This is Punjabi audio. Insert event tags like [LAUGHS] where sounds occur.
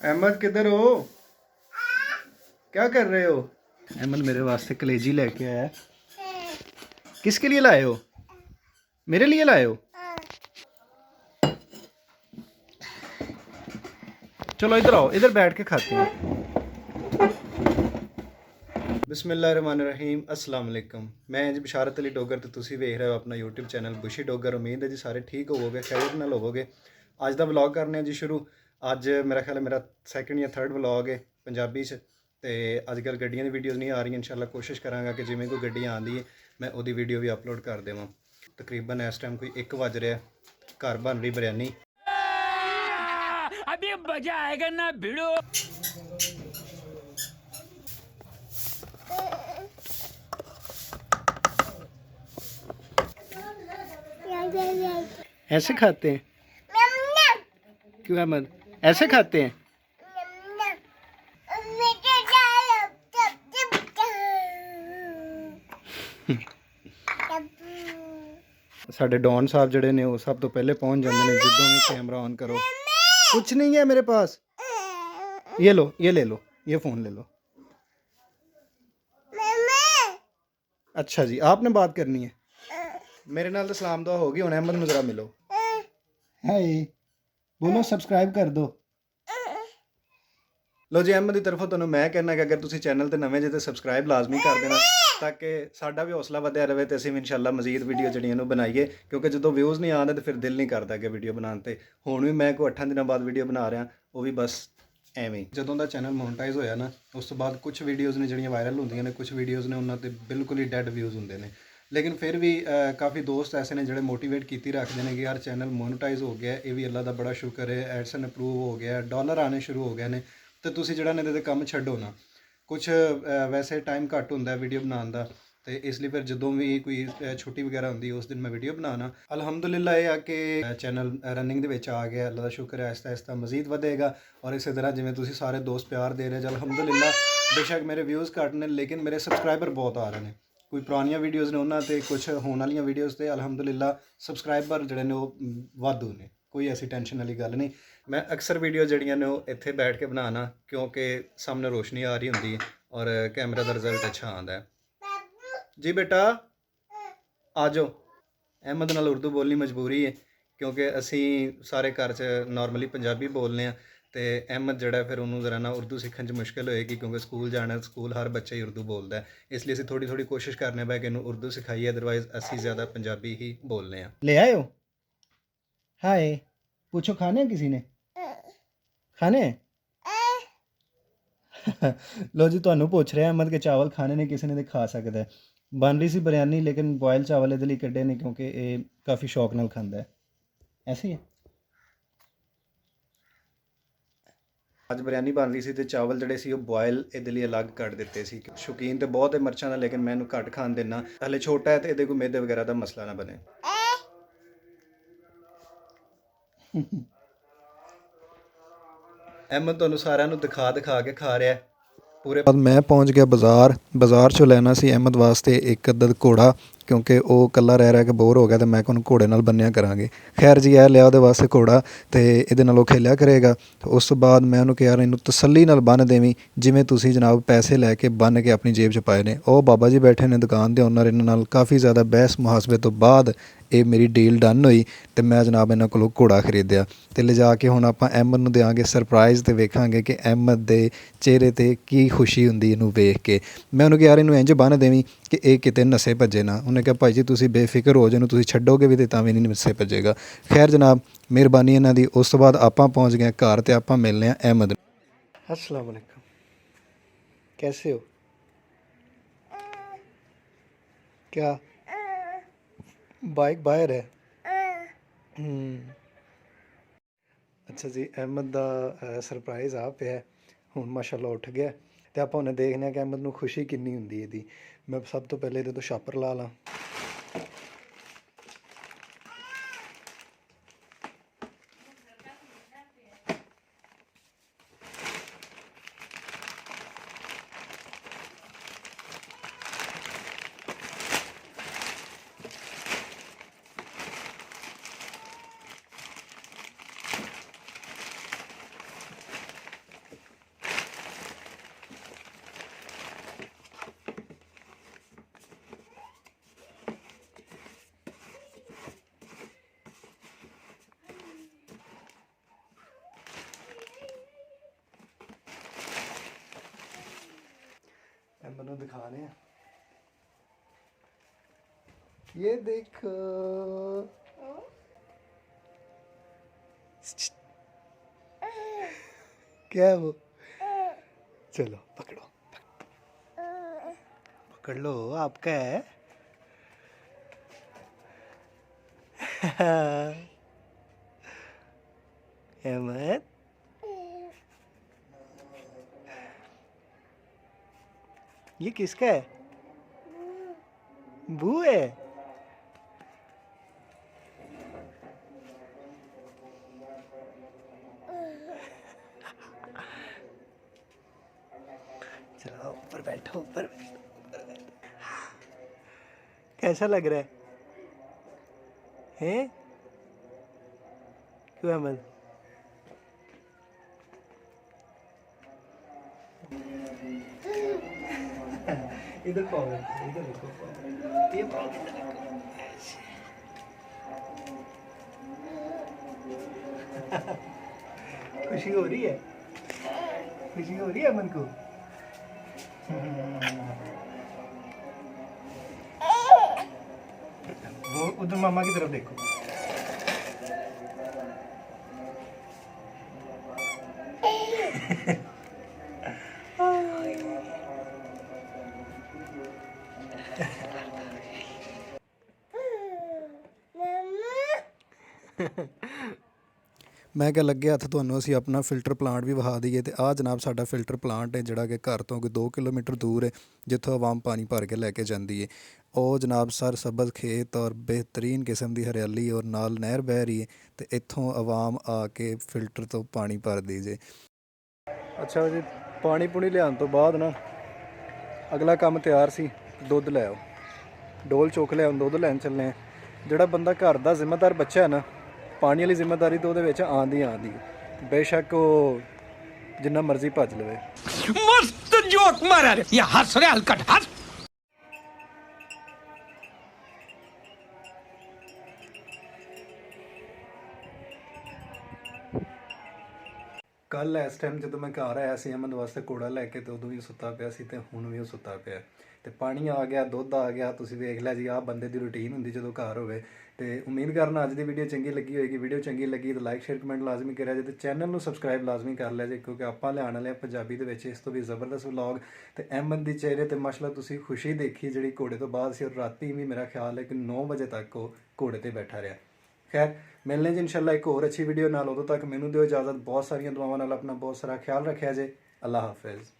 अहमद किधर हो क्या कर रहे हो अहमद मेरे वास्ते कलेजी लेके आया है। किसके लिए लाए हो मेरे लिए लाए हो चलो इधर आओ इधर बैठ के खाते हैं ਬਿਸਮਿਲ੍ਲਾਹਿਰਰਹਿਮਾਨਿਰਰਹੀਮ ਅਸਲਾਮ ਅਲੈਕਮ ਮੈਂ ਜੀ ਬਿਸ਼ਾਰਤ ਅਲੀ ਡੋਗਰ ਤੇ ਤੁਸੀਂ ਵੇਖ ਰਹੇ ਹੋ ਆਪਣਾ YouTube ਚੈਨਲ ਬੁਸ਼ੀ ਡੋਗਰ ਉਮੀਦ ਹੈ ਜੀ ਸਾਰੇ ਠੀਕ ਹੋਵੋਗੇ ਖੈਰਿਅਤ ਨਾਲ ਹੋਵੋਗੇ ਅੱਜ ਦਾ ਵਲੌਗ ਕਰਨੇ ਆ ਜੀ ਸ਼ੁਰੂ ਅੱਜ ਮੇਰਾ ਖਿਆਲ ਹੈ ਮੇਰਾ ਸੈਕੰਡ ਜਾਂ ਥਰਡ ਵਲੌਗ ਹੈ ਪੰਜਾਬੀ 'ਚ ਤੇ ਅੱਜ ਕੱਲ ਗੱਡੀਆਂ ਦੀ ਵੀਡੀਓਜ਼ ਨਹੀਂ ਆ ਰਹੀਆਂ ਇਨਸ਼ਾਅੱਲਾ ਕੋਸ਼ਿਸ਼ ਕਰਾਂਗਾ ਕਿ ਜਿਵੇਂ ਕੋਈ ਗੱਡੀ ਆਉਂਦੀ ਹੈ ਮੈਂ ਉਹਦੀ ਵੀਡੀਓ ਵੀ ਅਪਲੋਡ ਕਰ ਦੇਵਾਂ ਤਕਰੀਬਨ ਇਸ ਟਾਈਮ ਕੋਈ 1 ਵਜ ਰਿਹਾ ਘਰ ਬਣ ਰਹੀ ਬਿਰਿਆਨੀ अभी मजा आएगा ना भिड़ो ऐसे खाते हैं क्यों अहमद ऐसे खाते हैं? साढ़े डॉन साहब जड़े ने सब तो पहले पहुँच जाते हैं। जिदो भी कैमरा ऑन करो। कुछ नहीं है मेरे पास। ये लो ये ले लो ये फ़ोन ले लो। अच्छा जी आपने बात करनी है। मेरे नाल तो सलाम दुआ होगी हूँ अहमद मुजरा मिलो। है ਬੋਲੋ ਸਬਸਕ੍ਰਾਈਬ ਕਰ ਦਿਓ ਲੋ ਜੀ ਅਹਿਮਦ ਦੀ ਤਰਫੋਂ ਤੁਹਾਨੂੰ ਮੈਂ ਕਹਿਣਾ ਕਿ ਅਗਰ ਤੁਸੀਂ ਚੈਨਲ ਤੇ ਨਵੇਂ ਜੇ ਤੇ ਸਬਸਕ੍ਰਾਈਬ ਲਾਜ਼ਮੀ ਕਰ ਦੇਣਾ, ਤਾਂ ਕਿ ਸਾਡਾ ਵੀ ਹੌਸਲਾ ਵਧਿਆ ਰਹੇ ਤੇ ਅਸੀਂ ਵੀ ਇਨਸ਼ਾਅੱਲਾ ਮਜ਼ੀਦ ਵੀਡੀਓ ਜਿਹੜੀਆਂ ਨੂੰ ਬਣਾਈਏ, ਕਿਉਂਕਿ ਜਦੋਂ ਵਿਊਜ਼ ਨਹੀਂ ਆਉਂਦੇ ਤੇ ਫਿਰ ਦਿਲ ਨਹੀਂ ਕਰਦਾ ਕਿ ਵੀਡੀਓ ਬਣਾਉਣ ਤੇ। ਹੁਣ ਵੀ ਮੈਂ ਕੋਈ 8 ਦਿਨਾਂ ਬਾਅਦ ਵੀਡੀਓ ਬਣਾ ਰਿਹਾ, ਉਹ ਵੀ ਬਸ ਐਵੇਂ ਹੀ। ਜਦੋਂ ਦਾ ਚੈਨਲ ਮੋਨਟਾਈਜ਼ ਹੋਇਆ ਨਾ, ਉਸ ਤੋਂ ਬਾਅਦ ਕੁਝ ਵੀਡੀਓਜ਼ ਨੇ ਜਿਹੜੀਆਂ ਵਾਇਰਲ ਹੁੰਦੀਆਂ ਨੇ ਕੁਝ ਵੀਡੀਓਜ਼ ਨੇ ਉਹਨਾਂ ਤੇ ਬਿਲਕੁਲ ਹੀ ਡੈਡ ਵਿਊਜ਼ ਹੁੰਦੇ ਨੇ। ਲੇਕਿਨ ਫਿਰ ਵੀ ਕਾਫੀ ਦੋਸਤ ਐਸੇ ਨੇ ਜਿਹੜੇ ਮੋਟੀਵੇਟ ਕੀਤੀ ਰੱਖਦੇ ਨੇ ਕਿ ਯਾਰ ਚੈਨਲ ਮੋਨਟਾਈਜ਼ ਹੋ ਗਿਆ, ਇਹ ਵੀ ਅੱਲਾ ਦਾ ਬੜਾ ਸ਼ੁਕਰ ਹੈ, ਐਡਸਨ ਅਪਰੂਵ ਹੋ ਗਿਆ ਡਾਲਰ ਆਣੇ ਸ਼ੁਰੂ ਹੋ ਗਏ ਨੇ। ਤੇ ਤੁਸੀਂ ਜਿਹੜਾ ਨੇ ਇਹਦੇ ਤੇ ਕੰਮ ਛੱਡੋ ਨਾ ਕੁਝ ਵੈਸੇ ਟਾਈਮ ਘੱਟ ਹੁੰਦਾ ਹੈ ਵੀਡੀਓ ਬਣਾਉਣ ਦਾ, ਤੇ ਇਸ ਲਈ ਫਿਰ ਜਦੋਂ ਵੀ ਕੋਈ ਛੁੱਟੀ ਵਗੈਰਾ ਹੁੰਦੀ, ਉਸ ਦਿਨ ਮੈਂ ਵੀਡੀਓ ਬਣਾਉਣਾ। ਅਲਹਮਦੁਲਿਲਾ ਇਹ ਆ ਕਿ ਚੈਨਲ ਰਨਿੰਗ ਦੇ ਵਿੱਚ ਆ ਗਿਆ, ਅੱਲਾ ਦਾ ਸ਼ੁਕਰ ਹੈ, ਆਹਿਸਤਾ ਆਹਿਸਤਾ ਮਜ਼ੀਦ ਵਧੇਗਾ। ਔਰ ਇਸੇ ਤਰ੍ਹਾਂ ਜਿਵੇਂ ਤੁਸੀਂ ਸਾਰੇ ਦੋਸਤ ਪਿਆਰ ਦੇ ਰਹੇ ਜੀ ਅਲਹਮਦੁਲਿਲਾ, ਬੇਸ਼ੱਕ ਮੇਰੇ ਵਿਊਜ਼ ਘੱਟ ਨੇ, ਲੇਕਿਨ ਮੇਰੇ ਸਬਸਕ੍ਰਾਈਬਰ ਬਹੁਤ ਆ ਰਹੇ ਨੇ। ਕੋਈ ਪੁਰਾਣੀਆਂ ਵੀਡੀਓਜ਼ ਨੇ ਉਹਨਾਂ ਤੇ ਕੁਝ ਹੋਣ ਵਾਲੀਆਂ ਵੀਡੀਓਜ਼ ਤੇ, ਅਲਹਮਦੁਲਿਲਾ ਸਬਸਕ੍ਰਾਈਬਰ ਜਿਹੜੇ ਨੇ ਉਹ ਵਾਧੂ ਨੇ। ਕੋਈ ਐਸੀ ਟੈਨਸ਼ਨ ਵਾਲੀ ਗੱਲ ਨਹੀਂ। ਮੈਂ ਅਕਸਰ ਵੀਡੀਓ ਜਿਹੜੀਆਂ ਨੇ ਉਹ ਇੱਥੇ ਬੈਠ ਕੇ ਬਣਾਉਣਾ, ਕਿਉਂਕਿ ਸਾਹਮਣੇ ਰੋਸ਼ਨੀ ਆ ਰਹੀ ਹੁੰਦੀ ਹੈ ਔਰ ਕੈਮਰਾ ਦਾ ਰਿਜ਼ਲਟ ਅੱਛਾ ਆਉਂਦਾ ਹੈ। ਜੀ ਬੇਟਾ ਆ ਜਾਓ ਅਹਿਮਦ ਨਾਲ ਉਰਦੂ ਬੋਲਣੀ ਮਜਬੂਰੀ ਹੈ, ਕਿਉਂਕਿ ਅਸੀਂ ਸਾਰੇ ਘਰ 'ਚ ਨਾਰਮਲੀ ਪੰਜਾਬੀ ਬੋਲਨੇ ਆ ਤੇ ਅਹਿਮਦ ਜਿਹੜਾ ਫਿਰ ਉਹਨੂੰ ਜ਼ਰਾ ਨਾ ਉਰਦੂ ਸਿੱਖਣ 'ਚ ਮੁਸ਼ਕਿਲ ਹੋਏਗੀ ਕਿਉਂਕਿ ਸਕੂਲ ਜਾਣਾ, ਸਕੂਲ ਹਰ ਬੱਚਾ ਹੀ ਉਰਦੂ ਬੋਲਦਾ ਇਸ ਲਈ ਅਸੀਂ ਥੋੜੀ ਥੋੜੀ ਕੋਸ਼ਿਸ਼ ਕਰਨੇ ਪਏ ਕਿ ਇਹਨੂੰ ਉਰਦੂ ਸਿਖਾਈਏ ਅਦਰਵਾਈਜ਼ ਅਸੀਂ ਜ਼ਿਆਦਾ ਪੰਜਾਬੀ ਹੀ ਬੋਲਨੇ ਆ ਲੈ ਆਇਓ। ਹਾਏ, ਪੁੱਛੋ ਖਾਣੇ ਕਿਸੇ ਨੇ? ਖਾਣੇ? ਲੋ ਜੀ, ਤੁਹਾਨੂੰ ਪੁੱਛ ਰਿਹਾ, ਅਹਿਮਦ, ਕਿ ਚਾਵਲ ਖਾਣੇ ਨੇ, ਕਿਸੇ ਨੇ ਤੇ ਖਾ ਸਕਦਾ ਹੈ। ਬਣ ਰਹੀ ਸੀ ਬਿਰਿਆਨੀ, ਲੇਕਿਨ ਬੋਇਲ ਚਾਵਲ ਇਹਦੇ ਲਈ ਕੱਢੇ ਨੇ ਕਿਉਂਕਿ ਇਹ ਕਾਫੀ ਸ਼ੌਕ ਨਾਲ ਖਾਂਦਾ ਹੈ। ਐਸੇ ਹੀ? ਅੱਜ ਬਿਰਿਆਨੀ ਬਣ ਰਹੀ ਸੀ ਤੇ ਚਾਵਲ ਜਿਹੜੇ ਸੀ ਉਹ ਬੋਇਲ ਇਹਦੇ ਲਈ ਅਲੱਗ ਕੱਢ ਦਿੱਤੇ ਸੀ। ਸ਼ੌਕੀਨ ਤੇ ਬਹੁਤ ਹੈ ਮਿਰਚਾਂ ਦਾ ਲੇਕਿਨ ਮੈਂ ਇਹਨੂੰ ਘੱਟ ਖਾਣ ਦੇਣਾ ਹਲੇ ਛੋਟਾ ਹੈ ਤੇ ਇਹਦੇ ਕੋਈ ਮੈਦੇ ਵਗੈਰਾ ਦਾ ਮਸਲਾ ਨਾ ਬਣੇ। [LAUGHS] ਅਹਿਮਦ ਤੁਹਾਨੂੰ ਸਾਰਿਆਂ ਨੂੰ ਦਿਖਾ ਦਿਖਾ ਕੇ ਖਾ ਰਿਹਾ ਹੈ। ਪੂਰੇ ਬਾਅਦ ਮੈਂ ਪਹੁੰਚ ਗਿਆ ਬਾਜ਼ਾਰ। ਬਾਜ਼ਾਰ ਚੋਂ ਲੈਣਾ ਸੀ ਅਹਿਮਦ ਵਾਸਤੇ ਇੱਕ ਅੱਧਾ ਘੋੜਾ। ਕਿਉਂਕਿ ਉਹ ਇਕੱਲਾ ਰਹਿ ਰਹਿ ਕੇ ਬੋਰ ਹੋ ਗਿਆ ਤੇ ਮੈਂ ਕਿਹਾ ਉਹਨੂੰ ਘੋੜੇ ਨਾਲ ਬੰਨਿਆ ਕਰਾਂਗੇ। ਖੈਰ ਜੀ, ਇਹ ਲਿਆ ਉਹਦੇ ਵਾਸਤੇ ਘੋੜਾ ਤੇ ਇਹਦੇ ਨਾਲ ਉਹ ਖੇਲਿਆ ਕਰੇਗਾ। ਉਸ ਤੋਂ ਬਾਅਦ ਮੈਂ ਉਹਨੂੰ ਕਿਹਾ ਯਾਰ ਇਹਨੂੰ ਤਸੱਲੀ ਨਾਲ ਬੰਨ ਦੇਵੀਂ, ਜਿਵੇਂ ਤੁਸੀਂ ਜਨਾਬ ਪੈਸੇ ਲੈ ਕੇ ਬੰਨ ਕੇ ਆਪਣੀ ਜੇਬ 'ਚ ਪਾਏ ਨੇ। ਉਹ ਬਾਬਾ ਜੀ ਬੈਠੇ ਨੇ ਦੁਕਾਨ ਦੇ ਓਨਰ ਇਹਨਾਂ ਨਾਲ ਕਾਫੀ ਜ਼ਿਆਦਾ ਬਹਿਸ ਮੁਹਾਸਬੇ ਤੋਂ ਬਾਅਦ ਇਹ ਮੇਰੀ ਡੀਲ ਡਨ ਹੋਈ ਤੇ ਮੈਂ ਜਨਾਬ ਇਹਨਾਂ ਕੋਲੋਂ ਘੋੜਾ ਖਰੀਦਿਆ। ਤੇ ਲਿਜਾ ਕੇ ਹੁਣ ਆਪਾਂ ਅਹਿਮਦ ਨੂੰ ਦੇਵਾਂਗੇ ਸਰਪ੍ਰਾਈਜ਼ ਤੇ ਵੇਖਾਂਗੇ ਕਿ ਅਹਿਮਦ ਦੇ ਚਿਹਰੇ ਤੇ ਕੀ ਖੁਸ਼ੀ ਹੁੰਦੀ ਇਹਨੂੰ ਵੇਖ ਕੇ। ਮੈਂ ਉਹਨੂੰ ਕਿਹਾ, ਯਾਰ ਇਹਨੂੰ ਇੰਜ ਬੰਨ ਦੇਵੀਂ ਕਿ ਇਹ ਕਿਤੇ ਨਸੇ ਭੱਜੇ ਨਾ। ਉਹਨੇ ਕਿਹਾ ਭਾਈ ਜੀ ਤੁਸੀਂ ਬੇਫਿਕਰ ਹੋ ਜਾਓ ਇਹਨੂੰ ਤੁਸੀਂ ਛੱਡੋਗੇ ਵੀ ਤੇ ਤਾਂ ਵੀ ਨਹੀਂ ਨਸੇ ਭੱਜੇਗਾ ਖੈਰ ਜਨਾਬ ਮਿਹਰਬਾਨੀ ਇਹਨਾਂ ਦੀ ਉਸ ਤੋਂ ਬਾਅਦ ਆਪਾਂ ਪਹੁੰਚ ਗਏ ਘਰ ਤੇ ਆਪਾਂ ਮਿਲਨੇ ਆ ਅਹਿਮਦ ਨੂੰ। अस्सलाम वालेकुम कैसे हो क्या ਬਾਈਕ ਬਾਹਰ ਹੈ ਹਮ ਅੱਛਾ ਜੀ ਅਹਿਮਦ ਦਾ ਸਰਪ੍ਰਾਈਜ਼ ਆ ਪਿਆ ਹੁਣ ਮਾਸ਼ਾਅੱਲਾ ਉੱਠ ਗਿਆ ਤੇ ਆਪਾਂ ਉਹਨੇ ਦੇਖਦੇ ਹਾਂ ਕਿ ਅਹਿਮਦ ਨੂੰ ਖੁਸ਼ੀ ਕਿੰਨੀ ਹੁੰਦੀ ਹੈ ਇਹਦੀ ਮੈਂ ਸਭ ਤੋਂ ਪਹਿਲੇ ਇਹਦੇ ਤੋਂ ਛਾਪਰ ਲਾ ਲਾਂ। मैंने दिखाने हैं। ये देख क्या है वो? चलो, पकड़ो। पकड़ लो, आपका है। [LAUGHS] अहमद ये किसका है? बू है। चलो, ऊपर बैठो, ऊपर कैसा लग रहा है? हैं? क्यों अहमद इधर पाओ इधर रखो पाओ ये पाओ इधर रखो ऐसे। खुशी हो रही है खुशी हो रही है अमन को वो उधर मामा की तरफ देखो ਮੈਂ ਕਿਹਾ ਲੱਗੇ ਹੱਥ ਤੁਹਾਨੂੰ ਅਸੀਂ ਆਪਣਾ ਫਿਲਟਰ ਪਲਾਂਟ ਵੀ ਵਿਖਾ ਦਈਏ ਤੇ ਆਹ ਜਨਾਬ ਸਾਡਾ ਫਿਲਟਰ ਪਲਾਂਟ ਹੈ ਜਿਹੜਾ ਕਿ ਘਰ ਤੋਂ ਕੋਈ 2 ਕਿਲੋਮੀਟਰ ਦੂਰ ਹੈ, ਜਿੱਥੋਂ ਆਵਾਮ ਪਾਣੀ ਭਰ ਕੇ ਲੈ ਕੇ ਜਾਂਦੀ ਹੈ। ਉਹ ਜਨਾਬ ਸਰ ਸਬਜ਼ ਖੇਤ ਔਰ ਬਿਹਤਰੀਨ ਕਿਸਮ ਦੀ ਹਰਿਆਲੀ ਔਰ ਨਾਲ ਨਹਿਰ ਬਹਿ ਰਹੀ ਹੈ ਤੇ ਇੱਥੋਂ ਆਵਾਮ ਆ ਕੇ ਫਿਲਟਰ ਤੋਂ ਪਾਣੀ ਭਰਦੀ ਜੇ। ਅੱਛਾ ਜੀ, ਪਾਣੀ ਪੁਣੀ ਲਿਆਉਣ ਤੋਂ ਬਾਅਦ ਨਾ ਅਗਲਾ ਕੰਮ ਤਿਆਰ ਸੀ, ਦੁੱਧ ਲੈ ਆਓ। ਡੋਲ ਚੋਕ ਲਿਆਉਂ ਦੁੱਧ ਲੈਣ ਚੱਲੇ ਆ ਜਿਹੜਾ ਬੰਦਾ ਘਰ ਦਾ ਜ਼ਿੰਮੇਦਾਰ ਬੱਚਾ ਹੈ ਨਾ ਪਾਣੀ ਵਾਲੀ ਜ਼ਿੰਮੇਵਾਰੀ ਤਾਂ ਉਹਦੇ ਵਿੱਚ ਆਂਦੀ ਆਂਦੀ ਬੇਸ਼ੱਕ ਉਹ ਜਿੰਨਾ ਮਰਜ਼ੀ ਭੱਜ ਲਵੇ। ਮਸਤ ਜੋਕ ਮਾਰਾ ਯਾ ਹੱਸ ਰਿਹਾ ਹਲਕਟ ਹੱਸ। ਕੱਲ ਇਸ ਟਾਈਮ ਜਦੋਂ ਮੈਂ ਘਰ ਆਇਆ ਸੀ ਅਮਨ ਵਾਸਤੇ ਕੋੜਾ ਲੈ ਕੇ ਤੇ ਉਦੋਂ ਵੀ ਸੁੱਤਾ ਪਿਆ ਸੀ ਤੇ ਹੁਣ ਵੀ ਉਹ ਸੁੱਤਾ ਪਿਆ ਤੇ ਪਾਣੀ ਆ ਗਿਆ, ਦੁੱਧ ਆ ਗਿਆ, ਤੁਸੀਂ ਵੇਖ ਲਿਆ ਜੀ, ਆਹ ਬੰਦੇ ਦੀ ਰੁਟੀਨ ਹੁੰਦੀ ਜਦੋਂ ਘਰ ਹੋਵੇ। ਤੇ ਉਮੀਦ ਕਰਨਾ ਅੱਜ ਦੀ ਵੀਡੀਓ ਚੰਗੀ ਲੱਗੀ ਹੋਏਗੀ। ਵੀਡੀਓ ਚੰਗੀ ਲੱਗੀ ਤਾਂ ਲਾਈਕ ਸ਼ੇਅਰ ਕਮੈਂਟ ਲਾਜ਼ਮੀ ਕਰਿਆ ਜੇ ਤੇ ਚੈਨਲ ਨੂੰ ਸਬਸਕ੍ਰਾਈਬ ਲਾਜ਼ਮੀ ਕਰ ਲਿਆ ਜੇ, ਕਿਉਂਕਿ ਆਪਾਂ ਲਿਆਉਣ ਵਾਲੇ ਆ ਪੰਜਾਬੀ ਦੇ ਵਿੱਚ, ਇਸ ਤੋਂ ਵੀ ਜ਼ਬਰਦਸਤ ਵਲੌਗ ਤੇ ਅਹਿਮਦ ਦੀ ਚਿਹਰੇ ਤੇ ਮਾਸ਼ਾਅੱਲਾ ਤੁਸੀਂ ਖੁਸ਼ੀ ਦੇਖੀ ਜਿਹੜੀ ਘੋੜੇ ਤੋਂ ਬਾਅਦ ਸੀ ਔਰ ਰਾਤੀ ਵੀ ਮੇਰਾ ਖਿਆਲ ਹੈ ਕਿ 9 ਵਜੇ ਤੱਕ ਉਹ ਘੋੜੇ ਤੇ ਬੈਠਾ ਰਿਹਾ। ਖੈਰ ਮਿਲਨੇ ਜੀ ਇਨਸ਼ਾਅੱਲਾ ਇੱਕ ਹੋਰ ਅੱਛੀ ਵੀਡੀਓ ਨਾਲ। ਉਦੋਂ ਤੱਕ ਮੈਨੂੰ ਦਿਓ ਇਜਾਜ਼ਤ। ਬਹੁਤ ਸਾਰੀਆਂ ਦੁਆਵਾਂ ਨਾਲ ਆਪਣਾ ਬਹੁਤ ਸਾਰਾ ਖਿਆਲ ਰੱਖਿਆ ਜੇ। ਅੱਲਾ ਹਾਫਿਜ਼।